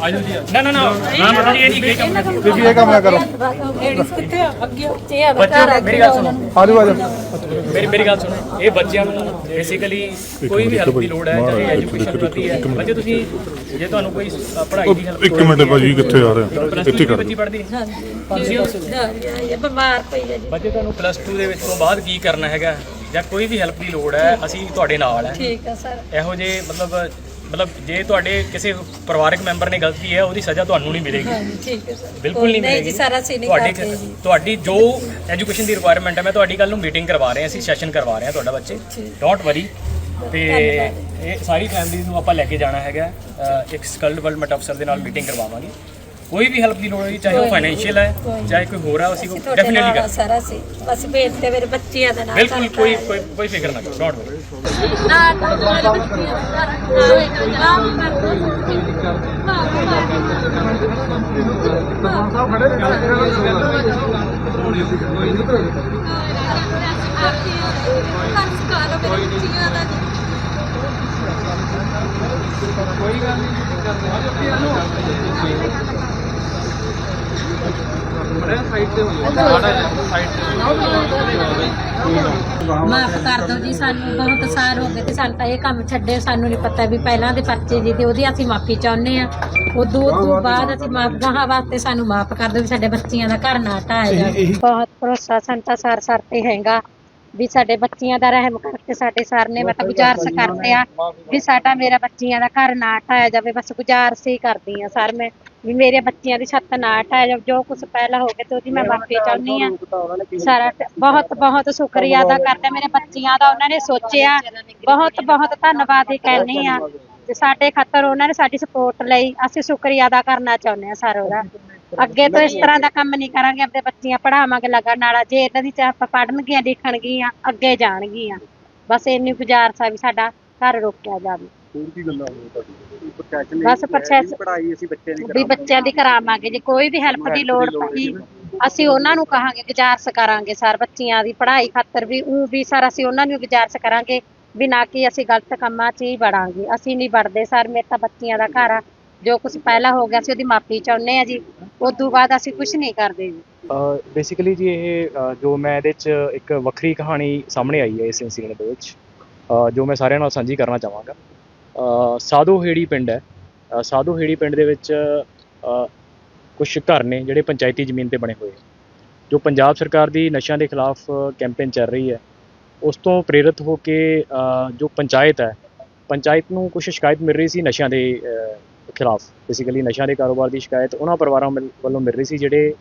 ਜੀ ਨਾ ਨਾ ਨਾ ਨਾ ਜੀ ਇਹ ਨਹੀਂ ਕੰਮ ਤੁਸੀਂ ਇਹ ਕੰਮ ਨਾ ਕਰੋ। ਕਿੱਥੇ ਆ? ਅੱਗੇ ਉੱਚੇ ਆ ਬੱਚੇ ਮੇਰੀ ਗੱਲ ਸੁਣੋ। ਆਜੋ ਆਜੋ। ਮੇਰੀ ਮੇਰੀ ਗੱਲ ਸੁਣੋ। ਇਹ ਬੱਚਿਆਂ ਨੂੰ ਬੇਸਿਕਲੀ ਕੋਈ ਵੀ ਹੈਲਪ ਦੀ ਲੋੜ ਹੈ ਚਾਹੇ ਐਜੂਕੇਸ਼ਨ ਪ੍ਰਤੀ ਹੈ। ਬੱਚੇ ਤੁਸੀਂ ਜੇ ਤੁਹਾਨੂੰ ਕੋਈ ਪੜ੍ਹਾਈ ਦੀ ਹੈਲਪ ਇੱਕ ਮਿੰਟ ਭਾਜੀ ਕਿੱਥੇ ਆ ਰਹੇ ਆ? ਪਲੱਸ ਇੱਥੇ 2 ਕਰ ਬੱਚੀ ਪੜ੍ਹਦੀ ਹੈ। ਤੁਸੀਂ ਉਸ- ਇਹ ਬਿਮਾਰ ਪਈ ਆ ਜੀ। ਬੱਚੇ ਤੁਹਾਨੂੰ ਪਲੱਸ 2 ਦੇ ਵਿੱਚ ਤੋਂ ਬਾਅਦ ਕੀ ਕਰਨਾ ਹੈਗਾ? ਜਾਂ ਕੋਈ ਵੀ ਹੈਲਪ ਦੀ ਲੋੜ ਹੈ ਅਸੀਂ ਤੁਹਾਡੇ ਨਾਲ ਹੈ। ਠੀਕ ਆ ਸਰ। ਇਹੋ ਜੇ ਮਤਲਬ ਮਤਲਬ ਜੇ ਤੁਹਾਡੇ ਕਿਸੇ ਪਰਿਵਾਰਕ ਮੈਂਬਰ ਨੇ ਗਲਤੀ ਹੈ ਉਹਦੀ ਸਜ਼ਾ ਤੁਹਾਨੂੰ ਨਹੀਂ ਮਿਲੇਗੀ। ਠੀਕ ਹੈ ਸਰ। ਬਿਲਕੁਲ ਨਹੀਂ ਨਹੀਂ ਮਿਲੇਗੀ। ਜੀ ਸਾਰਾ ਸੀ ਨਹੀਂ ਤੁਹਾਡੀ ਕਰਦੇ ਜੀ। ਤੁਹਾਡੀ ਜੋ ਐਜੂਕੇਸ਼ਨ ਦੀ ਰਿਕੁਆਇਰਮੈਂਟ ਹੈ ਮੈਂ ਤੁਹਾਡੀ ਕੱਲ ਨੂੰ ਮੀਟਿੰਗ ਕਰਵਾ ਰਹੇ ਹਾਂ ਅਸੀਂ ਸੈਸ਼ਨ ਕਰਵਾ ਰਹੇ ਹਾਂ ਤੁਹਾਡਾ ਬੱਚੇ। ਡੋਂਟ ਵਰੀ ਤੇ ਇਹ ਸਾਰੀ ਫੈਮਿਲੀ ਨੂੰ ਆਪਾਂ ਲੈ ਕੇ ਜਾਣਾ ਹੈਗਾ। ਇੱਕ ਸਕਲਡ ਡਿਵੈਲਪਮੈਂਟ ਅਫਸਰ ਦੇ ਨਾਲ ਮੀਟਿੰਗ ਕਰਵਾਵਾਂਗੇ। ਕੋਈ ਵੀ ਹੈਲਪ ਦੀ ਲੋੜ ਹੋਈ ਚਾਹੇ ਉਹ ਫਾਈਨੈਂਸ਼ੀਅਲ ਹੈ ਚਾਹੇ ਕੋਈ ਹੋਰ ਹੈ ਅਸੀਂ ਤੁਹਾਡੇ ਡੈਫੀਨਿਟਲੀ ਆ ਕਰ ਸਾਰਾ ਸੀ। ਬਸ ਬੇਟ ਤੇ ਮੇਰੇ ਬੱਚਿਆਂ ਦੇ ਨਾਲ ਬਿਲਕੁਲ ਕੋਈ ਹੈ। ਕੋਈ ਕੋਈ ਫਿਕਰ ਨਾ ਕਰੋ ਡੋਂਟ ਵਰੀ ਨਾ ਤਾਂ ਤੁਹਾਡੇ ਬੱਚਿਆਂ ਦਾ ਮਾਫ ਕਰ ਦਿਓ ਜੀ ਸਾਨੂੰ ਬਹੁਤ ਸਾਲ ਹੋ ਗਏ ਤੇ ਸਾਨੂੰ ਤਾਂ ਇਹ ਕੰਮ ਛੱਡੇ ਸਾਨੂੰ ਨਹੀਂ ਪਤਾ ਵੀ ਪਹਿਲਾਂ ਦੇ ਪਰਚੇ ਜੀ ਤੇ ਉਹਦੀ ਅਸੀਂ ਮਾਫੀ ਚਾਹੁੰਦੇ ਆ ਉਦੋਂ ਤੋਂ ਬਾਅਦ ਅਸੀਂ ਮਾਫ ਗਾਹਾਂ ਵਾਸਤੇ ਸਾਨੂੰ ਮਾਫ ਕਰ ਦਿਓ ਵੀ ਸਾਡੇ ਬੱਚਿਆਂ ਦਾ ਘਰ ਨਾ ਢਾਇਆ ਜਾਵੇ। ਬਹੁਤ ਭਰੋਸਾ ਸੰਤਾ ਸਰ ਸਰ ਤੇ ਹੈਗਾ ਵੀ ਸਾਡੇ ਬੱਚਿਆਂ ਦਾ ਰਹਿਮ ਕਰਕੇ ਸਾਡੇ ਸਰ ਨੇ ਮਤਲਬ ਗੁਜ਼ਾਰਸ ਕਰਦੇ ਆ ਵੀ ਸਾਡਾ ਮੇਰਾ ਬੱਚਿਆਂ ਦਾ ਘਰ ਨਾ ਢਾਇਆ ਜਾਵੇ ਬਸ ਗੁਜ਼ਾਰਸ ਹੀ ਕਰਦੀ ਆ ਸਰ ਮੈਂ। ਵੀ ਮੇਰੇ ਬੱਚਿਆਂ ਦੀ ਛੱਤ ਨਾ ਜਾਵੇ ਜੋ ਕੁਝ ਪਹਿਲਾਂ ਹੋ ਗਿਆ ਤੇ ਉਹਦੀ ਮੈਂ ਮਾਫੀ ਚਾਹੁੰਦੀ ਆ ਸਾਰਾ ਬਹੁਤ ਬਹੁਤ ਸ਼ੁਕਰੀਆ ਅਦਾ ਕਰਦਾ ਮੇਰੇ ਬੱਚਿਆਂ ਦਾ ਉਹਨਾਂ ਨੇ ਸੋਚਿਆ। ਬਹੁਤ ਬਹੁਤ ਧੰਨਵਾਦ ਹੀ ਕਹਿੰਦੀ ਆ। ਤੇ ਸਾਡੇ ਖਾਤਰ ਉਹਨਾਂ ਨੇ ਸਾਡੀ ਸਪੋਰਟ ਲਈ ਅਸੀਂ ਸ਼ੁਕਰੀਆ ਅਦਾ ਕਰਨਾ ਚਾਹੁੰਦੇ ਆ ਸਰ ਉਹਦਾ। ਅੱਗੇ ਤੋਂ ਇਸ ਤਰ੍ਹਾਂ ਦਾ ਕੰਮ ਨਹੀਂ ਕਰਾਂਗੇ ਆਪਣੇ ਬੱਚੀਆਂ ਪੜਾਵਾਂਗੇ ਲਗਨ ਨਾਲ ਜੇ ਇਹਨਾਂ ਦੀ ਚਾਹ ਪੜਨਗੀਆਂ ਲਿਖਣਗੀਆਂ ਅੱਗੇ ਜਾਣਗੀਆਂ। ਬਸ ਇੰਨੀ ਗੁਜ਼ਾਰਸ ਆ ਵੀ ਸਾਡਾ ਘਰ ਰੋਕਿਆ ਜਾਵੇ। ਹੋਰ ਕੀ ਗੱਲਾਂ ਹੋਈ ਤੁਹਾਡੀ ਪ੍ਰੋਟੈਕਸ਼ਨ ਬਸ ਪ੍ਰੋਸੈਸ ਪੜਾਈ ਅਸੀਂ ਬੱਚੇ ਦੀ ਵੀ ਬੱਚਿਆਂ ਦੀ ਕਰਾਵਾਂਗੇ ਜੇ ਕੋਈ ਵੀ ਹੈਲਪ ਦੀ ਲੋੜ ਪਈ ਅਸੀਂ ਉਹਨਾਂ ਨੂੰ ਕਹਾਂਗੇ ਗੁਜ਼ਾਰਸ ਕਰਾਂਗੇ ਸਰ ਬੱਚਿਆਂ ਦੀ ਪੜ੍ਹਾਈ ਖਾਤਰ ਵੀ ਉਹ ਵੀ ਸਰ ਅਸੀਂ ਉਹਨਾਂ ਨੂੰ ਗੁਜ਼ਾਰਸ ਕਰਾਂਗੇ ਵੀ ਨਾ ਕਿ ਅਸੀਂ ਗਲਤ ਕੰਮਾਂ 'ਚ ਹੀ ਵੜਾਂਗੇ। ਅਸੀਂ ਨਹੀਂ ਵੜਦੇ ਸਰ ਮੇਰੇ ਤਾਂ ਬੱਚਿਆਂ ਦਾ ਘਰ ਆ ਜੋ ਕੁਝ ਪਹਿਲਾਂ ਹੋ ਗਿਆ ਸੀ ਉਹਦੀ ਮਾਫੀ ਚਾਹੁੰਦੇ ਆ ਜੀ। ਉਸ ਤੋਂ ਬਾਅਦ ਅਸੀਂ ਕੁਝ ਨਹੀਂ ਕਰਦੇ ਜੀ। ਬੇਸਿਕਲੀ ਜੀ ਇਹ ਅਹ, ਜੋ ਮੈਂ ਇਹਦੇ 'ਚ ਇੱਕ ਵੱਖਰੀ ਕਹਾਣੀ ਸਾਹਮਣੇ ਆਈ ਹੈ ਇਸ ਇਨਸੀਡੈਂਟ ਦੇ ਵਿੱਚ। ਅਹ, ਜੋ ਮੈਂ ਸਾਰਿਆਂ ਨਾਲ ਸਾਂਝੀ ਕਰਨਾ ਚਾਹਾਂਗਾ। ਅਹ, ਪਿੰਡ ਹੈ। ਅਹ, ਪਿੰਡ ਦੇ ਵਿੱਚ ਕੁਝ ਘਰ ਨੇ ਜਿਹੜੇ ਪੰਚਾਇਤੀ ਜ਼ਮੀਨ ਤੇ ਬਣੇ ਹੋਏ ਜੋ ਪੰਜਾਬ ਸਰਕਾਰ ਦੀ ਨਸ਼ਿਆਂ ਦੇ ਖਿਲਾਫ ਕੈਂਪੇਨ ਚੱਲ ਰਹੀ ਹੈ। ਉਸ ਤੋਂ ਪ੍ਰੇਰਿਤ ਹੋ ਕੇ ਜੋ ਪੰਚਾਇਤ ਹੈ ਪੰਚਾਇਤ ਨੂੰ ਕੁਝ ਸ਼ਿਕਾਇਤ ਮਿਲ ਰਹੀ ਸੀ ਨਸ਼ਿਆਂ ਦੇ ਖਿਲਾਫ। ਬੇਸਿਕਲੀ ਨਸ਼ਿਆਂ ਦੇ ਕਾਰੋਬਾਰ ਦੀ ਸ਼ਿਕਾਇਤ ਉਹਨਾਂ ਪਰਿਵਾਰਾਂ ਮਿਲ- ਵੱਲੋਂ ਮਿਲ ਰਹੀ ਸੀ ਜਿਹੜੇ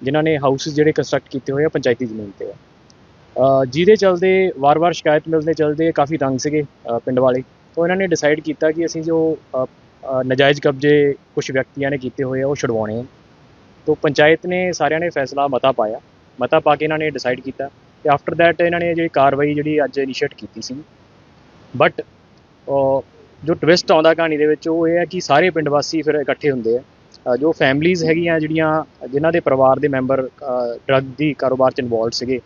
ਜਿਨ੍ਹਾਂ ਨੇ ਹਾਊਸਿਸ ਜਿਹੜੇ ਕੰਸਟਰਕਟ ਕੀਤੇ ਹੋਏ ਆ ਪੰਚਾਇਤੀ ਜ਼ਮੀਨ ਤੇ। ਆ ਜਿਹਦੇ ਚਲਦੇ ਵਾਰ-ਵਾਰ ਸ਼ਿਕਾਇਤ ਮਿਲਦੇ ਚਲਦੇ ਕਾਫੀ ਤੰਗ ਸੀਗੇ ਪਿੰਡ ਵਾਲੇ। ਤਾਂ ਇਹਨਾਂ ਨੇ ਡਿਸਾਈਡ ਕੀਤਾ ਕਿ ਅਸੀਂ ਜੋ ਅ, ਨਾਜਾਇਜ਼ ਕਬਜ਼ੇ ਕੁਝ ਵਿਅਕਤੀਆਂ ਨੇ ਕੀਤੇ ਹੋਏ ਆ ਉਹ ਛੁਡਵਾਉਣੇ ਆ। ਤੋਂ ਪੰਚਾਇਤ ਨੇ ਸਾਰਿਆਂ ਨੇ ਫੈਸਲਾ ਮਤਾ ਪਾਇਆ। ਮਤਾ ਪਾ ਕੇ ਇਹਨਾਂ ਨੇ ਡਿਸਾਈਡ ਕੀਤਾ ਤੇ ਆਫਟਰ ਦੈਟ ਇਹਨਾਂ ਨੇ ਜਿਹੜੀ ਕਾਰਵਾਈ ਜਿਹੜੀ ਅੱਜ ਇਨੀਸ਼ੀਏਟ ਕੀਤੀ ਸੀ। ਬਟ ਜੋ ਟਵਿਸਟ ਆਉਂਦਾ ਕਹਾਣੀ ਦੇ ਵਿੱਚ ਉਹ ਇਹ ਹੈ ਕਿ ਸਾਰੇ ਪਿੰਡ ਵਾਸੀ ਫਿਰ ਇਕੱਠੇ ਹੁੰਦੇ ਆ। ਜੋ ਫੈਮਲੀਆਂ ਹੈਗੀਆਂ ਜਿਹੜੀਆਂ ਜਿਨ੍ਹਾਂ ਦੇ ਪਰਿਵਾਰ ਦੇ ਮੈਂਬਰ ਡਰੱਗ ਦੀ ਕਾਰੋਬਾਰ ਚ ਇਨਵੋਲਡ ਸੀਗੇ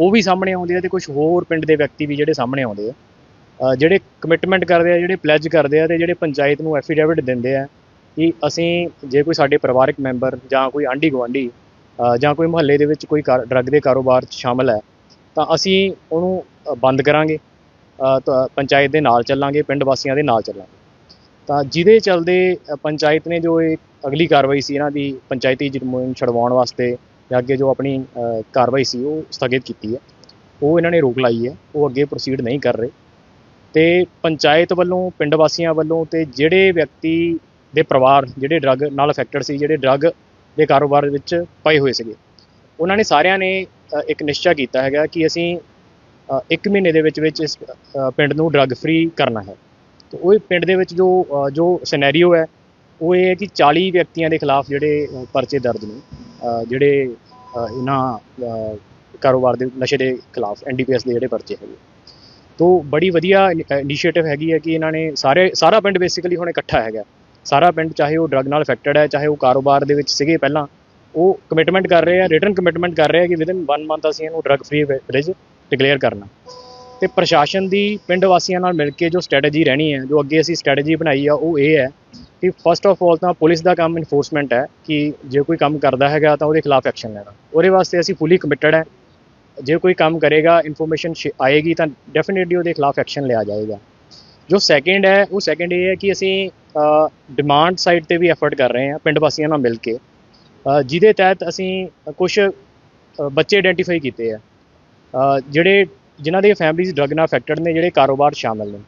ਉਹ ਵੀ ਸਾਹਮਣੇ ਆਉਂਦੇ ਆ ਤੇ ਕੁਝ ਹੋਰ ਪਿੰਡ ਦੇ ਵਿਅਕਤੀ ਵੀ ਜਿਹੜੇ ਸਾਹਮਣੇ ਆਉਂਦੇ ਆ। ਜਿਹੜੇ ਕਮਿਟਮੈਂਟ ਕਰਦੇ ਆ, ਜਿਹੜੇ ਪਲੈਜ ਕਰਦੇ ਆ ਤੇ ਜਿਹੜੇ ਪੰਚਾਇਤ ਨੂੰ ਐਫੀਡੇਵਿਟ ਦਿੰਦੇ ਆ ਕਿ ਅਸੀਂ ਜੇ ਕੋਈ ਸਾਡੇ ਪਰਿਵਾਰਕ ਮੈਂਬਰ ਜਾਂ ਕੋਈ ਆਂਢੀ ਗੁਆਂਢੀ ਜਾਂ ਕੋਈ ਮੁਹੱਲੇ ਦੇ ਵਿੱਚ ਕੋਈ ਡਰੱਗ ਦੇ ਕਾਰੋਬਾਰ 'ਚ ਸ਼ਾਮਲ ਹੈ, ਤਾਂ ਅਸੀਂ ਉਹਨੂੰ ਬੰਦ ਕਰਾਂਗੇ ਤਾਂ ਪੰਚਾਇਤ ਦੇ ਨਾਲ ਚੱਲਾਂਗੇ, ਪਿੰਡ ਵਾਸੀਆਂ ਦੇ ਨਾਲ ਚੱਲਾਂਗੇ। ਤਾਂ ਜਿਹਦੇ ਚਲਦੇ ਪੰਚਾਇਤ ਨੇ ਜੋ ਇਹ ਅਗਲੀ ਕਾਰਵਾਈ ਸੀ ਇਹਨਾਂ ਦੀ, ਪੰਚਾਇਤੀ ਜ਼ਮੀਨ ਛਡਵਾਉਣ ਵਾਸਤੇ ਜਾਂ ਅੱਗੇ ਜੋ ਆਪਣੀ ਕਾਰਵਾਈ ਸੀ ਉਹ ਸਥਗਿਤ ਕੀਤੀ ਹੈ, ਉਹ ਇਹਨਾਂ ਨੇ ਰੋਕ ਲਾਈ ਹੈ, ਉਹ ਅੱਗੇ ਪ੍ਰੋਸੀਡ ਨਹੀਂ ਕਰ ਰਹੇ। ਤੇ ਪੰਚਾਇਤ ਵੱਲੋਂ ਪਿੰਡ ਵਾਸੀਆਂ ਵੱਲੋਂ ਤੇ ਜਿਹੜੇ ਵਿਅਕਤੀ ਦੇ ਪਰਿਵਾਰ ਜਿਹੜੇ ਡਰੱਗ ਨਾਲ ਅਫੈਕਟਡ ਸੀ ਜਿਹੜੇ ਡਰੱਗ ਦੇ ਕਾਰੋਬਾਰ ਵਿੱਚ ਪਏ ਹੋਏ ਸੀਗੇ ਉਹਨਾਂ ਨੇ ਸਾਰਿਆਂ ਨੇ ਇੱਕ ਨਿਸ਼ਚਾ ਕੀਤਾ ਹੈਗਾ ਕਿ ਅਸੀਂ ਅ, ਇੱਕ ਮਹੀਨੇ ਦੇ ਵਿੱਚ ਵਿੱਚ ਇਸ ਪਿੰਡ ਨੂੰ ਡਰੱਗ ਫ੍ਰੀ ਕਰਨਾ ਹੈ। ਤੇ ਉਹ ਪਿੰਡ ਦੇ ਵਿੱਚ ਜੋ ਅ, ਜੋ ਸਿਨੈਰੀਓ ਹੈ ਉਹ ਇਹ ਹੈ ਕਿ 40 ਵਿਅਕਤੀਆਂ ਦੇ ਖਿਲਾਫ ਜਿਹੜੇ ਪਰਚੇ ਦਰਜ ਨੇ ਜਿਹੜੇ ਇਹਨਾਂ ਕਾਰੋਬਾਰ ਦੇ ਨਸ਼ੇ ਦੇ ਖਿਲਾਫ ਐਨਡੀਪੀਐਸ ਦੇ ਜਿਹੜੇ ਪਰਚੇ ਹੈਗੇ। ਤੋ ਬੜੀ ਵਧੀਆ ਇਨੀਸ਼ੀਏਟਿਵ ਹੈਗੀ ਹੈ ਕਿ ਇਹਨਾਂ ਨੇ ਸਾਰੇ, ਸਾਰਾ ਪਿੰਡ ਬੇਸਿਕਲੀ ਹੁਣ ਇਕੱਠਾ ਹੈਗਾ। ਸਾਰਾ ਪਿੰਡ ਚਾਹੇ ਉਹ ਡਰੱਗ ਨਾਲ ਅਫੈਕਟਡ ਹੈ, ਚਾਹੇ ਉਹ ਕਾਰੋਬਾਰ ਦੇ ਵਿੱਚ ਸੀਗੇ ਪਹਿਲਾਂ, ਉਹ ਕਮਿਟਮੈਂਟ ਕਰ ਰਹੇ ਆ ਰਿਟਰਨ ਕਮਿਟਮੈਂਟ ਕਰ ਰਹੇ ਆ ਕਿ ਵਿਦਨ 1 ਮੰਥ ਅਸੀਂ ਇਹਨੂੰ ਡਰੱਗ ਫ੍ਰੀ ਵਿਲੇਜ ਡਿਕਲੇਅਰ ਕਰਨਾ। ਤੇ ਪ੍ਰਸ਼ਾਸਨ ਦੀ ਪਿੰਡ ਵਾਸੀਆਂ ਨਾਲ ਮਿਲ ਕੇ ਜੋ ਸਟ੍ਰੈਟਜੀ ਰਹਿਣੀ ਹੈ, ਜੋ ਅੱਗੇ ਅਸੀਂ ਸਟ੍ਰੈਟਜੀ ਬਣਾਈ ਆ, ਉਹ ਇਹ ਹੈ ਕਿ ਫਸਟ ਆਫ ਆਲ ਤਾਂ ਪੁਲਿਸ ਦਾ ਕੰਮ ਇਨਫੋਰਸਮੈਂਟ ਹੈ ਕਿ ਜੇ ਕੋਈ ਕੰਮ ਕਰਦਾ ਹੈਗਾ ਤਾਂ ਉਹਦੇ ਖਿਲਾਫ ਐਕਸ਼ਨ ਲੈਣਾ। ਉਹਦੇ ਵਾਸਤੇ ਅਸੀਂ ਫੁੱਲੀ ਕਮਿਟਡ ਹੈ ਜੇ ਕੋਈ ਕੰਮ ਕਰੇਗਾ ਇਨਫੋਰਮੇਸ਼ਨ ਆਏਗੀ ਤਾਂ ਡੈਫੀਨਿਟਲੀ ਉਹਦੇ ਖਿਲਾਫ ਐਕਸ਼ਨ ਲਿਆ ਜਾਏਗਾ। ਜੋ ਸੈਕਿੰਡ ਹੈ, ਉਹ ਸੈਕਿੰਡ ਇਹ ਹੈ ਕਿ ਅਸੀਂ ਡਿਮਾਂਡ ਸਾਈਡ ਤੇ ਵੀ ਐਫਰਟ ਕਰ ਰਹੇ ਹਾਂ, ਪਿੰਡ ਵਾਸੀਆਂ ਨਾਲ ਮਿਲ ਕੇ। ਜਿਹਦੇ ਤਹਿਤ ਅਸੀਂ ਕੁਝ ਬੱਚੇ ਆਇਡੈਂਟੀਫਾਈ ਕੀਤੇ ਆ। ਜਿਹੜੇ, ਜਿਨ੍ਹਾਂ ਦੇ ਫੈਮਿਲੀਜ਼ ਡਰਗ ਨਾਲ ਅਫੈਕਟਡ ਨੇ, ਜਿਹੜੇ ਕਾਰੋਬਾਰ ਸ਼ਾਮਲ ਨੇ।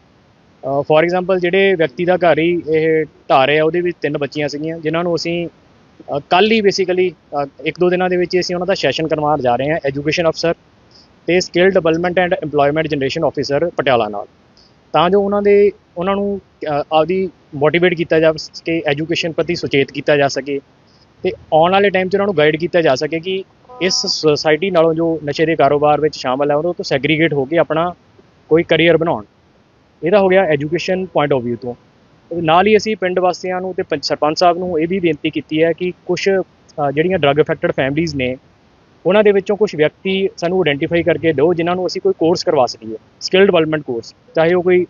ਫੋਰ ਐਗਜ਼ਾਮਪਲ ਜਿਹੜੇ ਵਿਅਕਤੀ ਦਾ ਘਰ ਹੀ ਇਹ ਢਾਹ ਰਿਹਾ ਉਹਦੇ ਵਿੱਚ ਤਿੰਨ ਬੱਚੀਆਂ ਸੀਗੀਆਂ, ਜਿਨ੍ਹਾਂ ਨੂੰ ਅਸੀਂ ਕੱਲ ਹੀ ਬੇਸਿਕਲੀ ਇੱਕ ਦੋ ਦਿਨਾਂ ਦੇ ਵਿੱਚ ਹੀ ਅਸੀਂ ਉਹਨਾਂ ਦਾ ਸੈਸ਼ਨ ਕਰਵਾਉਣ ਜਾ ਰਹੇ ਹਾਂ ਐਜੂਕੇਸ਼ਨ ਅਫਸਰ ਤੇ skill development and EMPLOYMENT generation officer Patiala ਨਾਲ। ਤਾਂ ਜੋ ਉਹਨਾਂ ਦੇ, ਉਹਨਾਂ ਨੂੰ ਆਪਦੀ ਮੋਟੀਵੇਟ ਕੀਤਾ ਜਾ ਸਕੇ ਐਜੂਕੇਸ਼ਨ ਪ੍ਰਤੀ ਸੁਚੇਤ ਕੀਤਾ ਜਾ ਸਕੇ ਤੇ ਆਉਣ ਵਾਲੇ ਟਾਈਮ 'ਚ ਉਹਨਾਂ ਨੂੰ ਗਾਈਡ ਕੀਤਾ ਜਾ ਸਕੇ ਕਿ ਇਸ ਸੁਸਾਇਟੀ ਨਾਲੋਂ ਜੋ ਨਸ਼ੇ ਦੇ ਕਾਰੋਬਾਰ ਵਿੱਚ ਸ਼ਾਮਲ ਹੈ ਉਹਨਾਂ ਤੋਂ ਸੈਗਰੀਗੇਟ ਹੋ ਕੇ ਆਪਣਾ ਕੋਈ ਕੈਰੀਅਰ ਬਣਾਉਣ। ਇਹਦਾ ਹੋ ਗਿਆ ਐਜੂਕੇਸ਼ਨ ਪੁਆਇੰਟ ਆਫ View ਤੋਂ। ਨਾਲ ਹੀ ਅਸੀਂ ਪਿੰਡ ਵਾਸੀਆਂ ਨੂੰ ਤੇ ਪੰਚ- ਸਰਪੰਚ ਸਾਹਿਬ ਨੂੰ ਇਹ ਵੀ ਬੇਨਤੀ ਕੀਤੀ ਹੈ ਕਿ ਕੁਝ ਜਿਹੜੀਆਂ ਡਰੱਗ ਅਫੈਕਟਡ ਫੈਮਿਲੀਜ਼ ਨੇ ਉਹਨਾਂ ਦੇ ਵਿੱਚੋਂ ਕੁਝ ਵਿਅਕਤੀ ਸਾਨੂੰ ਆਇਡੈਂਟੀਫਾਈ ਕਰਕੇ ਦਿਓ ਜਿਨ੍ਹਾਂ ਨੂੰ ਅਸੀਂ ਕੋਈ ਕੋਰਸ ਕਰਵਾ ਸਕੀਏ ਸਕਿੱਲ ਡਿਵੈਲਪਮੈਂਟ ਕੋਰਸ ਚਾਹੇ ਉਹ ਕੋਈ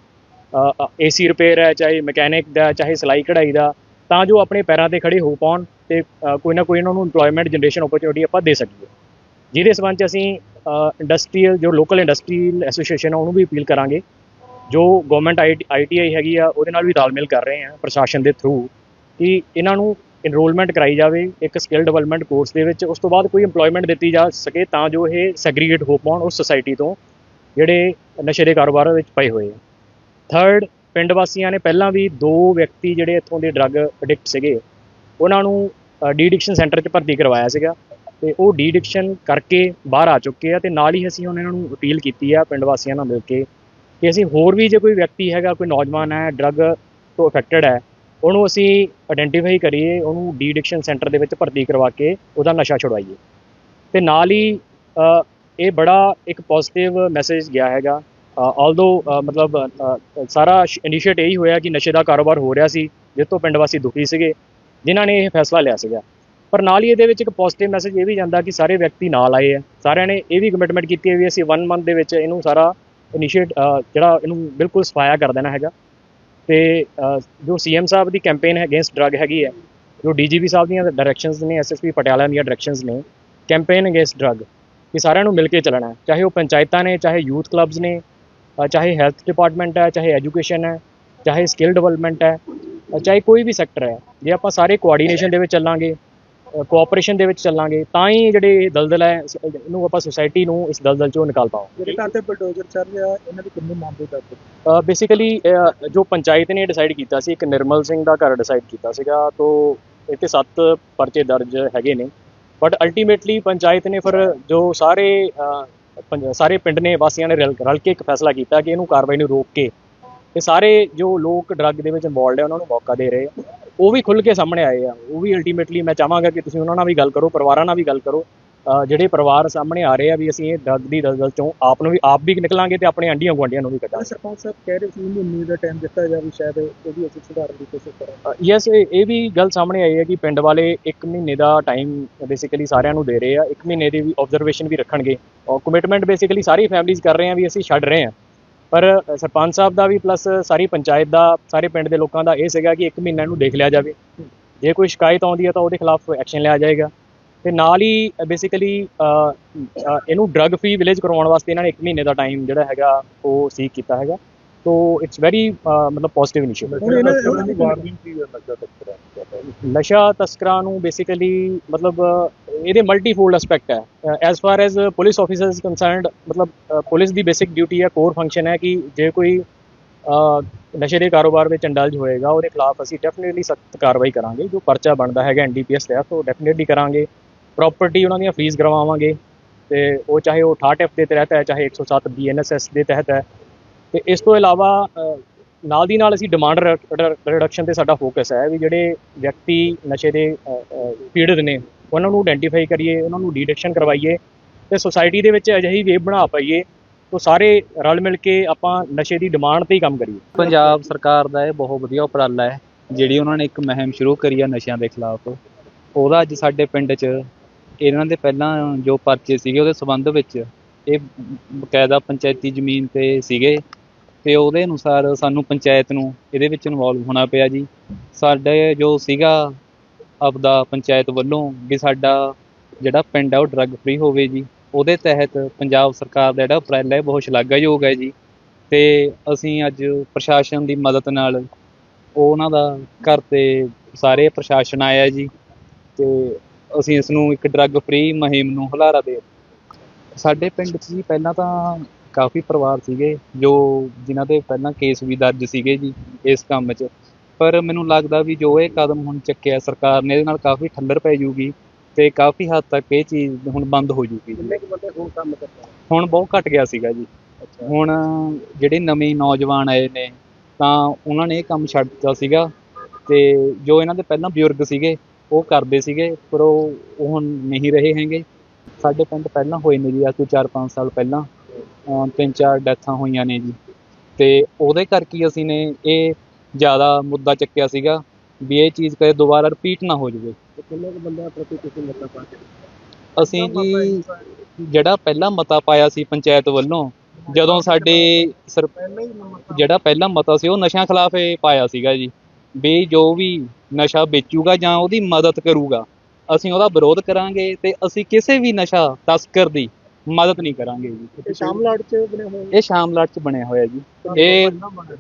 ਏਸੀ ਰਿਪੇਅਰ ਹੈ ਚਾਹੇ ਮਕੈਨਿਕ ਦਾ ਚਾਹੇ ਸਿਲਾਈ ਕਢਾਈ ਦਾ ਤਾਂ ਜੋ ਆਪਣੇ ਪੈਰਾਂ ਤੇ ਖੜੇ ਹੋ ਪਾਉਣ ਤੇ ਅ, ਕੋਈ ਨਾ ਕੋਈ ਉਹਨਾਂ ਨੂੰ EMPLOYMENT ਜਨਰੇਸ਼ਨ ਓਪਰਚੁਨਿਟੀ ਆਪਾਂ ਦੇ ਸਕੀਏ। ਜਿਹਦੇ ਸੰਬੰਧ ਚ ਅਸੀਂ ਇੰਡਸਟਰੀਅਲ ਜੋ ਲੋਕਲ ਇੰਡਸਟਰੀਅਲ ਐਸੋਸੀਏਸ਼ਨ ਆ ਉਹਨੂੰ ਵੀ ਅਪੀਲ ਕਰਾਂਗੇ। ਜੋ ਗਵਰਨਮੈਂਟ ਆਈਟੀਆਈ ਹੈਗੀ ਆ, ਉਹਦੇ ਨਾਲ ਵੀ ਤਾਲਮੇਲ ਕਰ ਰਹੇ ਆ ਪ੍ਰਸ਼ਾਸਨ ਦੇ ਥਰੂ ਕਿ ਇਹਨਾਂ ਨੂੰ ਇਨਰੋਲਮੈਂਟ ਕਰਾਈ ਜਾਵੇ, ਇੱਕ ਸਕਿੱਲ ਡਿਵੈਲਪਮੈਂਟ ਕੋਰਸ ਦੇ ਵਿੱਚ, ਉਸ ਤੋਂ ਬਾਅਦ ਕੋਈ EMPLOYMENT ਦਿੱਤੀ ਜਾ ਸਕੇ ਤਾਂ ਜੋ ਇਹ ਸੈਗਰੀਗੇਟ ਹੋ ਪਾਉਣ ਉਸ ਸੁਸਾਇਟੀ ਤੋਂ, ਜਿਹੜੇ ਨਸ਼ੇ ਦੇ ਕਾਰੋਬਾਰ ਵਿੱਚ ਪਏ ਹੋਏ ਆ। ਥਰਡ ਪਿੰਡ ਵਾਸੀਆਂ ਨੇ ਪਹਿਲਾਂ ਵੀ ਦੋ ਵਿਅਕਤੀ ਜਿਹੜੇ ਇੱਥੋਂ ਦੇ ਡਰੱਗ ਐਡਿਕਟ ਸੀਗੇ, ਉਹਨਾਂ ਨੂੰ ਡੀਡਿਕਸ਼ਨ ਸੈਂਟਰ 'ਚ ਭਰਤੀ ਕਰਵਾਇਆ ਸੀਗਾ ਤੇ ਉਹ ਡੀਡਿਕਸ਼ਨ ਕਰਕੇ ਬਾਹਰ ਆ ਚੁੱਕੇ ਆ ਤੇ ਨਾਲ ਹੀ ਅਸੀਂ ਉਹਨਾਂ ਨੂੰ ਅਪੀਲ ਕੀਤੀ ਆ ਪਿੰਡ ਵਾਸੀਆਂ ਨਾਲ ਮਿਲ ਕੇ ਕਿ ਅਸੀਂ ਹੋਰ ਵੀ ਜੇ ਕੋਈ ਵਿਅਕਤੀ ਹੈਗਾ, ਕੋਈ ਨੌਜਵਾਨ ਹੈ ਡਰੱਗ ਤੋਂ ਅਫੈਕਟਡ ਹੈ, ਉਹਨੂੰ ਅਸੀਂ ਆਇਡੈਂਟੀਫਾਈ ਕਰੀਏ, ਉਹਨੂੰ ਡੀ ਐਡਿਕਸ਼ਨ ਸੈਂਟਰ ਦੇ ਵਿੱਚ ਭਰਤੀ ਕਰਵਾ ਕੇ ਉਹਦਾ ਨਸ਼ਾ ਛੁਡਵਾਈਏ। ਤੇ ਨਾਲ ਹੀ ਇਹ ਬੜਾ ਇੱਕ ਪੋਜ਼ਿਟਿਵ ਮੈਸੇਜ ਗਿਆ ਹੈਗਾ। ਆਲਦੋ ਮਤਲਬ ਸਾਰਾ ਇਨੀਸ਼ੀਏਟ ਇਹੀ ਹੋਇਆ ਕਿ ਨਸ਼ੇ ਦਾ ਕਾਰੋਬਾਰ ਹੋ ਰਿਹਾ ਸੀ ਜਿਸ ਤੋਂ ਪਿੰਡ ਵਾਸੀ ਦੁਖੀ ਸੀਗੇ, ਜਿਨ੍ਹਾਂ ਨੇ ਇਹ ਫੈਸਲਾ ਲਿਆ ਸੀਗਾ। ਪਰ ਨਾਲ ਹੀ ਇਹਦੇ ਵਿੱਚ ਇੱਕ ਪੋਜ਼ਿਟਿਵ ਮੈਸੇਜ ਇਹ ਵੀ ਜਾਂਦਾ ਕਿ ਸਾਰੇ ਵਿਅਕਤੀ ਨਾਲ ਆਏ ਆ। ਸਾਰਿਆਂ ਨੇ ਇਹ ਵੀ ਕਮਿਟਮੈਂਟ ਕੀਤੀ ਹੈ ਵੀ ਅਸੀਂ 1 ਮੰਥ ਦੇ ਵਿੱਚ ਇਹਨੂੰ ਸਾਰਾ ਇਨੀਸ਼ੀਏਟ ਜਿਹੜਾ ਇਹਨੂੰ ਬਿਲਕੁਲ ਸਫਾਇਆ ਕਰ ਦੇਣਾ ਹੈਗਾ। ਤੇ ਅ, ਜੋ ਸੀਐਮ ਸਾਹਿਬ ਦੀ ਕੈਂਪੇਨ ਹੈ ਅਗੇਂਸਟ ਡਰੱਗ ਹੈਗੀ ਹੈ ਜੋ ਡੀਜੀਪੀ ਸਾਹਿਬ ਦੀਆਂ ਡਾਇਰੈਕਸ਼ਨਸ ਨੇ ਐਸਐਸਪੀ ਪਟਿਆਲਾ ਦੀਆਂ ਡਾਇਰੈਕਸ਼ਨਸ ਨੇ ਕੈਂਪੇਨ ਅਗੇਂਸਟ ਡਰੱਗ ਕਿ ਸਾਰਿਆਂ ਨੂੰ ਮਿਲ ਕੇ ਚੱਲਣਾ ਚਾਹੇ ਉਹ ਪੰਚਾਇਤਾਂ ਨੇ ਚਾਹੇ ਯੂਥ ਕਲੱਬਸ ਨੇ ਚਾਹੇ ਹੈਲਥ ਡਿਪਾਰਟਮੈਂਟ ਹੈ ਚਾਹੇ ਐਜੂਕੇਸ਼ਨ ਹੈ ਚਾਹੇ ਸਕਿੱਲ ਡਿਵੈਲਪਮੈਂਟ ਹੈ ਚਾਹੇ ਕੋਈ ਵੀ ਸੈਕਟਰ ਹੈ। ਜੇ ਆਪਾਂ ਸਾਰੇ ਕੋਆਰਡੀਨੇਸ਼ਨ ਦੇ ਵਿੱਚ ਚੱਲਾਂਗੇ ਕੋਆਪਰੇਸ਼ਨ ਦੇ ਵਿੱਚ ਚੱਲਾਂਗੇ ਤਾਂ ਹੀ ਜਿਹੜੇ ਦਲਦਲ ਹੈ ਇਹਨੂੰ ਆਪਾਂ ਸੁਸਾਇਟੀ ਨੂੰ ਇਸ ਦਲਦਲ ਚੋਂ ਨਿਕਾਲ ਪਾਵਾਂਗੇ। ਜਿਹੜੇ ਘਰ ਤੇ ਬਲਡੋਜ਼ਰ ਚੱਲ ਰਿਹਾ ਇਹਨਾਂ ਦੀ ਕਿੰਨੀ ਮੰਗ ਕਰਦੇ ਬੇਸਿਕਲੀ ਜੋ ਪੰਚਾਇਤ ਨੇ ਡਿਸਾਈਡ ਕੀਤਾ ਸੀ ਇੱਕ ਨਿਰਮਲ ਸਿੰਘ ਦਾ ਘਰ ਡਿਸਾਈਡ ਕੀਤਾ ਸੀਗਾ ਤੋਂ ਇੱਥੇ ਸੱਤ ਪਰਚੇ ਦਰਜ ਹੈਗੇ ਨੇ। ਬਟ ਅਲਟੀਮੇਟਲੀ ਪੰਚਾਇਤ ਨੇ ਫਿਰ ਜੋ ਸਾਰੇ ਸਾਰੇ ਪਿੰਡ ਨੇ ਵਾਸੀਆਂ ਨੇ ਰਲ ਕੇ ਇੱਕ ਫੈਸਲਾ ਕੀਤਾ ਕਿ ਇਹਨੂੰ ਕਾਰਵਾਈ ਨੂੰ ਰੋਕ ਕੇ ਤੇ ਸਾਰੇ ਜੋ ਲੋਕ ਡਰੱਗ ਦੇ ਵਿੱਚ ਇਨਵੋਲਡ ਹੈ ਉਹਨਾਂ ਨੂੰ ਮੌਕਾ ਦੇ ਰਹੇ ਆ। ਉਹ ਵੀ ਖੁੱਲ ਕੇ ਸਾਹਮਣੇ ਆਏ ਆ। ਉਹ ਵੀ ਅਲਟੀਮੇਟਲੀ ਮੈਂ ਚਾਹਾਂਗਾ ਕਿ ਤੁਸੀਂ ਉਹਨਾਂ ਨਾਲ ਵੀ ਗੱਲ ਕਰੋ ਪਰਿਵਾਰਾਂ ਨਾਲ ਵੀ ਗੱਲ ਕਰੋ। ਜਿਹੜੇ ਪਰਿਵਾਰ ਸਾਹਮਣੇ ਆ ਰਹੇ ਆ ਵੀ ਅਸੀਂ ਇਹ ਡਰੱਗ ਦੀ ਦਲਦਲ ਚੋਂ ਆਪ ਨੂੰ ਵੀ ਆਪ ਵੀ ਨਿਕਲਾਂਗੇ ਤੇ ਆਪਣੇ ਆਂਢੀਆਂ ਗੁਆਂਢੀਆਂ ਨੂੰ ਵੀ ਕੱਢਾਂਗੇ। ਸਰਪੰਚ ਸਾਹਿਬ ਕਹਿ ਰਹੇ ਸੀ ਮਹੀਨੇ ਦਾ ਟਾਈਮ ਦਿੱਤਾ ਜਾਵੇ ਸ਼ਾਇਦ ਉਹਦੀ ਅਸੀਂ ਸੁਧਾਰਨ ਦੀ ਕੋਸ਼ਿਸ਼ ਕਰਾਂਗੇ। ਯੈਸ ਇਹ ਵੀ ਗੱਲ ਸਾਹਮਣੇ ਆਈ ਹੈ ਕਿ ਪਿੰਡ ਵਾਲੇ 1 ਮਹੀਨੇ ਦਾ ਟਾਈਮ ਬੇਸਿਕਲੀ ਸਾਰਿਆਂ ਨੂੰ ਦੇ ਰਹੇ ਆ। 1 ਮਹੀਨੇ ਦੀ ਵੀ ਆਬਜ਼ਰਵੇਸ਼ਨ ਵੀ ਰੱਖਣਗੇ। ਔਰ ਕਮਿਟਮੈਂਟ ਬੇਸਿਕਲੀ ਸਾਰੀ ਫੈਮਿਲੀਜ਼ ਕਰ ਰਹੇ ਆ ਵੀ ਅਸੀਂ ਛੱਡ ਰਹੇ ਆ। ਪਰ ਸਰਪੰਚ ਸਾਹਿਬ ਦਾ ਵੀ ਪਲੱਸ ਸਾਰੀ ਪੰਚਾਇਤ ਦਾ, ਸਾਰੇ ਪਿੰਡ ਦੇ ਲੋਕਾਂ ਦਾ ਇਹ ਸੀਗਾ ਕਿ ਇੱਕ ਮਹੀਨਾ ਇਹਨੂੰ ਦੇਖ ਲਿਆ ਜਾਵੇ। ਜੇ ਕੋਈ ਸ਼ਿਕਾਇਤ ਆਉਂਦੀ ਹੈ ਤਾਂ ਉਹਦੇ ਖਿਲਾਫ ਐਕਸ਼ਨ ਲਿਆ ਜਾਏਗਾ। ਤੇ ਨਾਲ ਹੀ ਬੇਸਿਕਲੀ ਇਹਨੂੰ ਡਰੱਗ ਫ੍ਰੀ ਵਿਲੇਜ ਕਰਵਾਉਣ ਵਾਸਤੇ ਇਹਨਾਂ ਨੇ 1 ਮਹੀਨੇ ਦਾ ਟਾਈਮ ਜਿਹੜਾ ਹੈਗਾ ਉਹ ਸੀਕ ਕੀਤਾ ਹੈਗਾ। ਤੋ ਇਟਸ ਵੈਰੀ ਮਤਲਬ ਪੋਜ਼ਿਟਿਵ ਇਨੀਸ਼ੀਏਟਿਵ ਨਸ਼ਾ ਤਸਕਰਾਂ ਨੂੰ ਬੇਸਿਕਲੀ ਮਤਲਬ ਇਹਦੇ ਮਲਟੀਫੋਲਡ ਐਸਪੈਕਟ ਹੈ as far as police officer is concerned ਮਤਲਬ ਪੁਲਿਸ ਦੀ ਬੇਸਿਕ ਡਿਊਟੀ ਹੈ ਕੋਰ ਫੰਕਸ਼ਨ ਹੈ ਕਿ ਜੇ ਕੋਈ ਨਸ਼ੇ ਦੇ ਕਾਰੋਬਾਰ ਵਿੱਚ ਇੰਡਲਜ ਹੋਏਗਾ ਉਹਦੇ ਖਿਲਾਫ ਅਸੀਂ ਡੈਫੀਨਿਟਲੀ ਸਖਤ ਕਾਰਵਾਈ ਕਰਾਂਗੇ ਜੋ ਪਰਚਾ ਬਣਦਾ ਹੈਗਾ ਐਨਡੀਪੀਐਸ ਤਹਿਤ ਉਹ ਡੈਫੀਨਿਟਲੀ ਕਰਾਂਗੇ ਪ੍ਰਾਪਰਟੀ ਉਹਨਾਂ ਦੀਆਂ ਫ੍ਰੀਜ਼ ਕਰਵਾਵਾਂਗੇ ਤੇ ਉਹ ਚਾਹੇ ਉਹ 68 ਐਫ ਦੇ ਤਹਿਤ ਹੈ ਚਾਹੇ 107 ਬੀਐਨਐਸਐਸ ਦੇ ਤਹਿਤ ਹੈ ਤੇ ਇਸ ਤੋਂ ਇਲਾਵਾ ਨਾਲ ਦੀ ਨਾਲ ਅਸੀਂ ਡਿਮਾਂਡ ਰਿਡਕਸ਼ਨ ਤੇ ਸਾਡਾ ਫੋਕਸ ਹੈ ਵੀ ਜਿਹੜੇ ਵਿਅਕਤੀ ਨਸ਼ੇ ਦੇ ਪੀੜਤ ਨੇ, ਉਹਨਾਂ ਨੂੰ ਆਇਡੈਂਟੀਫਾਈ ਕਰੀਏ, ਉਹਨਾਂ ਨੂੰ ਡਿਟੈਕਸ਼ਨ ਕਰਵਾਈਏ ਤੇ ਸੋਸਾਇਟੀ ਦੇ ਵਿੱਚ ਅਜਿਹੀ ਵੇਵ ਬਣਾ ਪਾਈਏ ਤੋਂ ਸਾਰੇ ਰਲ ਮਿਲ ਕੇ ਆਪਾਂ ਨਸ਼ੇ ਦੀ ਡਿਮਾਂਡ ਤੇ ਹੀ ਕੰਮ ਕਰੀਏ। ਪੰਜਾਬ ਸਰਕਾਰ ਦਾ ਇਹ ਬਹੁਤ ਵਧੀਆ ਉਪਰਾਲਾ ਹੈ, ਜਿਹੜੀ ਉਹਨਾਂ ਨੇ ਇੱਕ ਮੁਹਿੰਮ ਸ਼ੁਰੂ ਕਰੀ ਆ ਨਸ਼ਿਆਂ ਦੇ ਖਿਲਾਫ। ਉਹਦਾ ਅੱਜ ਸਾਡੇ ਪਿੰਡ 'ਚ, ਇਹਨਾਂ ਦੇ ਪਹਿਲਾਂ ਜੋ ਪਰਚੇ ਸੀਗੇ ਉਹਦੇ ਸਬੰਧ ਵਿੱਚ ਇਹ ਬਕਾਇਦਾ ਪੰਚਾਇਤੀ ਜ਼ਮੀਨ ਤੇ ਸੀਗੇ। ਤੇ ਉਹਦੇ ਅਨੁਸਾਰ ਸਾਨੂੰ ਪੰਚਾਇਤ ਨੂੰ ਇਹਦੇ ਵਿੱਚ ਇਨਵੋਲਵ ਹੋਣਾ ਪਿਆ ਜੀ। ਸਾਡੇ ਜੋ ਸੀਗਾ ਆਪਦਾ ਪੰਚਾਇਤ ਵੱਲੋਂ ਵੀ ਸਾਡਾ ਜਿਹੜਾ ਪਿੰਡ ਆ ਉਹ ਡਰੱਗ ਫ੍ਰੀ ਹੋਵੇ ਜੀ। ਉਹਦੇ ਤਹਿਤ ਪੰਜਾਬ ਸਰਕਾਰ ਦਾ ਜਿਹੜਾ ਉਪਰਾਲਾ ਹੈ ਬਹੁਤ ਸ਼ਲਾਘਾਯੋਗ ਹੈ ਜੀ। ਤੇ ਅਸੀਂ ਅੱਜ ਪ੍ਰਸ਼ਾਸਨ ਦੀ ਮਦਦ ਨਾਲ ਉਹਨਾਂ ਦਾ ਘਰ ਤੇ ਸਾਰੇ ਪ੍ਰਸ਼ਾਸਨ ਆਇਆ ਜੀ ਤੇ ਅਸੀਂ ਇਸ ਨੂੰ ਇੱਕ ਡਰੱਗ ਫ੍ਰੀ ਮੁਹਿੰਮ ਨੂੰ ਹੁਲਾਰਾ ਦੇ ਸਾਡੇ ਪਿੰਡ 'ਚ ਜੀ ਪਹਿਲਾਂ ਤਾਂ ਕਾਫੀ ਪਰਿਵਾਰ ਸੀਗੇ ਜੋ ਜਿਨ੍ਹਾਂ ਦੇ ਪਹਿਲਾਂ ਕੇਸ ਵੀ ਦਰਜ ਸੀਗੇ ਜੀ ਇਸ ਕੰਮ 'ਚ। ਪਰ ਮੈਨੂੰ ਲੱਗਦਾ ਵੀ ਜੋ ਇਹ ਕਦਮ ਹੁਣ ਚੱਕਿਆ ਸਰਕਾਰ ਨੇ ਇਹਦੇ ਨਾਲ ਕਾਫੀ ਠੱਲਰ ਪੈ ਜੂਗੀ ਤੇ ਕਾਫੀ ਹੱਦ ਤੱਕ ਇਹ ਚੀਜ਼ ਹੁਣ ਬੰਦ ਹੋ ਜੂਗੀ ਜੀ। ਕਿੰਨੇ ਕੁ ਬੰਦੇ ਹੁਣ ਕੰਮ ਕਰਦੇ ਹੁਣ ਬਹੁਤ ਘਟ ਗਿਆ ਸੀਗਾ ਜੀ। ਹੁਣ ਜਿਹੜੇ ਨਵੇਂ ਨੌਜਵਾਨ ਆਏ ਨੇ ਤਾਂ ਉਹਨਾਂ ਨੇ ਇਹ ਕੰਮ ਛੱਡ ਦਿੱਤਾ ਸੀਗਾ ਤੇ ਜੋ ਇਹਨਾਂ ਦੇ ਪਹਿਲਾਂ ਬਜ਼ੁਰਗ ਸੀਗੇ ਉਹ ਕਰਦੇ ਸੀਗੇ ਪਰ ਉਹ ਹੁਣ ਨਹੀਂ ਰਹੇ ਹੈਗੇ। ਸਾਡੇ ਪਿੰਡ ਪਹਿਲਾਂ ਹੋਏ ਨੇ ਜੀ ਅੱਜ ਤੋਂ 4-5 ਸਾਲ ਪਹਿਲਾਂ। ਤਿੰਨ ਚਾਰ ਡੈਥਾਂ ਹੋਈਆਂ ਨੇ ਜੀ। ਤੇ ਉਹਦੇ ਕਰਕੇ ਅਸੀਂ ਨੇ ਇਹ ਜ਼ਿਆਦਾ ਮੁੱਦਾ ਚੱਕਿਆ ਸੀਗਾ ਵੀ ਇਹ ਚੀਜ਼ ਕਦੇ ਦੁਬਾਰਾ ਰਿਪੀਟ ਨਾ ਹੋ ਜਾਵੇ। ਤੇ ਕਿੰਨੇ ਕੁ ਬੰਦਿਆਂ ਪ੍ਰਤੀ ਤੁਸੀਂ ਮਤਾ ਪਾ ਕੇ ਅਸੀਂ ਜੀ ਜਿਹੜਾ ਪਹਿਲਾ ਮਤਾ ਪਾਇਆ ਸੀ ਪੰਚਾਇਤ ਵੱਲੋਂ ਜਦੋਂ ਸਾਡੇ ਜਿਹੜਾ ਪਹਿਲਾ ਮਤਾ ਸੀ ਉਹ ਨਸ਼ਿਆਂ ਖਿਲਾਫ ਇਹ ਪਾਇਆ ਸੀਗਾ ਜੀ। ਵੀ ਜੋ ਵੀ ਨਸ਼ਾ ਵੇਚੂਗਾ ਜਾਂ ਉਹਦੀ ਮਦਦ ਕਰੂਗਾ ਅਸੀਂ ਉਹਦਾ ਵਿਰੋਧ ਕਰਾਂਗੇ ਤੇ ਅਸੀਂ ਕਿਸੇ ਵੀ ਨਸ਼ਾ ਤਸਕਰ ਦੀ ਮਦਦ ਨਹੀਂ ਕਰਾਂਗੇ ਜੀ। ਸ਼ਾਮਲਾਟ ਚ ਬਣੇ ਹੋਏ ਇਹ ਸ਼ਾਮਲਾਟ ਚ ਬਣਿਆ ਹੋਇਆ ਜੀ। ਇਹ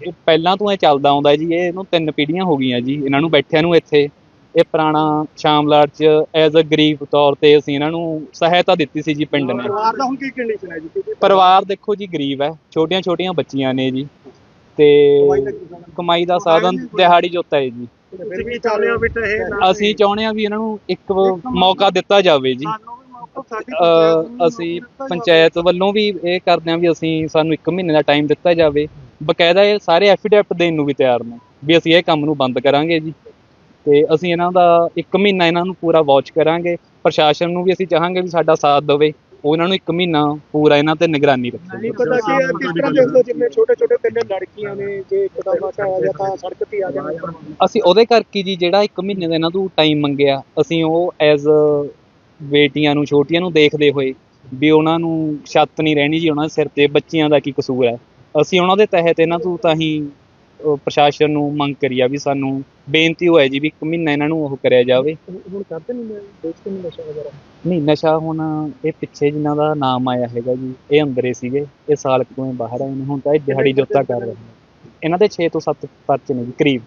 ਇਹ ਪਹਿਲਾਂ ਤੋਂ ਇਹ ਚੱਲਦਾ ਆਉਂਦਾ ਜੀ। ਇਹ ਇਹਨੂੰ ਤਿੰਨ ਪੀੜ੍ਹੀਆਂ ਹੋ ਗਈਆਂ ਜੀ। ਇਹਨਾਂ ਨੂੰ ਬੈਠਿਆਂ ਨੂੰ ਇੱਥੇ। ਇਹ ਪੁਰਾਣਾ ਸ਼ਾਮਲਾਟ ਚ ਐਜ਼ ਅ ਗਰੀਬ ਤੌਰ ਤੇ ਅਸੀਂ ਇਹਨਾਂ ਨੂੰ ਸਹਾਇਤਾ ਦਿੱਤੀ ਸੀ ਜੀ ਪਿੰਡ ਨੇ। ਪਰਿਵਾਰ ਦਾ ਹੁਣ ਕੀ ਕੰਡੀਸ਼ਨ ਹੈ ਜੀ? ਕਿਉਂਕਿ ਪਰਿਵਾਰ ਦੇਖੋ ਜੀ ਗਰੀਬ ਹੈ। ਛੋਟੀਆਂ ਛੋਟੀਆਂ ਬੱਚੀਆਂ ਨੇ ਜੀ। ਤੇ ਕਮਾਈ ਦਾ ਸਾਧਨ? ਦਿਹਾੜੀ ਜੋਤਾ ਹੈ ਜੀ। ਅਸੀਂ ਚਾਹੁੰਦੇ ਹਾਂ ਵੀ ਇਹਨਾਂ ਨੂੰ ਇੱਕ ਮੌਕਾ ਦਿੱਤਾ ਜਾਵੇ ਜੀ। ਅਸੀਂ ਪੰਚਾਇਤ ਵੱਲੋਂ ਵੀ ਇਹ ਕਰਦੇ ਹਾਂ ਵੀ ਅਸੀਂ ਸਾਨੂੰ 1 ਮਹੀਨੇ ਦਾ ਟਾਈਮ ਦਿੱਤਾ ਜਾਵੇ। ਬਕਾਇਦਾ ਇਹ ਸਾਰੇ ਐਫੀਡੈਵਿਟ ਦੇਣ ਨੂੰ ਵੀ ਤਿਆਰ ਨੇ ਵੀ ਅਸੀਂ ਇਹ ਕੰਮ ਨੂੰ ਬੰਦ ਕਰਾਂਗੇ ਜੀ। ਤੇ ਅਸੀਂ ਇਹਨਾਂ ਦਾ 1 ਮਹੀਨਾ ਇਹਨਾਂ ਨੂੰ ਪੂਰਾ ਵਾਚ ਕਰਾਂਗੇ। ਪ੍ਰਸ਼ਾਸਨ ਨੂੰ ਵੀ ਅਸੀਂ ਚਾਹਾਂਗੇ ਵੀ ਸਾਡਾ ਸਾਥ ਦੇਵੇ। ਉਹ ਇਹਨਾਂ ਨੂੰ 1 ਮਹੀਨਾ ਪੂਰਾ ਇਹਨਾਂ ਤੇ ਨਿਗਰਾਨੀ ਰੱਖੇ ਨਹੀਂ ਪਤਾ ਕਿ ਇਹ ਕਿਸ ਤਰ੍ਹਾਂ ਦੇਖਦੇ ਜਿਵੇਂ ਛੋਟੇ ਛੋਟੇ ਤਿੰਨੇ ਲੜਕੀਆਂ ਨੇ ਜੇ ਇੱਕਦਮ ਆ ਗਿਆ ਤਾਂ ਸੜਕ ਤੇ ਆ ਜਾਣਗੇ ਅਸੀਂ ਉਹਦੇ ਕਰਕੇ ਜੀ ਜਿਹੜਾ 1 ਮਹੀਨੇ ਦਾ ਇਹਨਾਂ ਤੋਂ ਟਾਈਮ ਮੰਗਿਆ ਅਸੀਂ ਉਹ ਐਜ਼ ਬੇਟੀਆਂ ਨੂੰ ਛੋਟੀਆਂ ਨੂੰ ਦੇਖਦੇ ਹੋਏ ਵੀ ਉਹਨਾਂ ਨੂੰ ਛੱਤ ਨਹੀਂ ਰਹਿਣੀ ਜੀ ਉਹਨਾਂ ਦੇ ਸਿਰ ਤੇ ਬੱਚਿਆਂ ਦਾ ਕੀ ਕਸੂਰ ਹੈ। ਅਸੀਂ ਉਹਨਾਂ ਦੇ ਤਹਿਤ ਇਹਨਾਂ ਤੋਂ ਤਾਂ ਹੀ ਪ੍ਰਸ਼ਾਸਨ ਨੂੰ ਮੰਗ ਕਰੀ ਆ ਵੀ ਸਾਨੂੰ ਬੇਨਤੀ ਹੋਇਆ ਜੀ ਵੀ 1 ਮਹੀਨਾ ਇਹਨਾਂ ਨੂੰ ਉਹ ਕਰਿਆ ਜਾਵੇ। ਹੁਣ ਕਰਦੇ ਨਹੀਂ ਦੇਖਦੇ ਨਹੀਂ ਨਸ਼ਾ ਵਗੈਰਾ। ਨਹੀਂ ਨਸ਼ਾ ਹੁਣ ਇਹ ਪਿੱਛੇ ਜਿਨ੍ਹਾਂ ਦਾ ਨਾਮ ਆਇਆ ਹੈਗਾ ਜੀ ਇਹ ਅੰਦਰੇ ਸੀਗੇ ਇਹ ਸਾਲ ਕੁ ਤੋਂ ਬਾਹਰ ਆਏ ਨੇ ਹੁਣ ਤਾਂ ਇਹ ਦਿਹਾੜੀ ਜੋਤਾ ਕਰ ਰਹੇ ਨੇ। ਇਹਨਾਂ ਦੇ 6 ਤੋਂ 7 ਪਰਚੇ ਨੇ ਜੀ ਕਰੀਬ।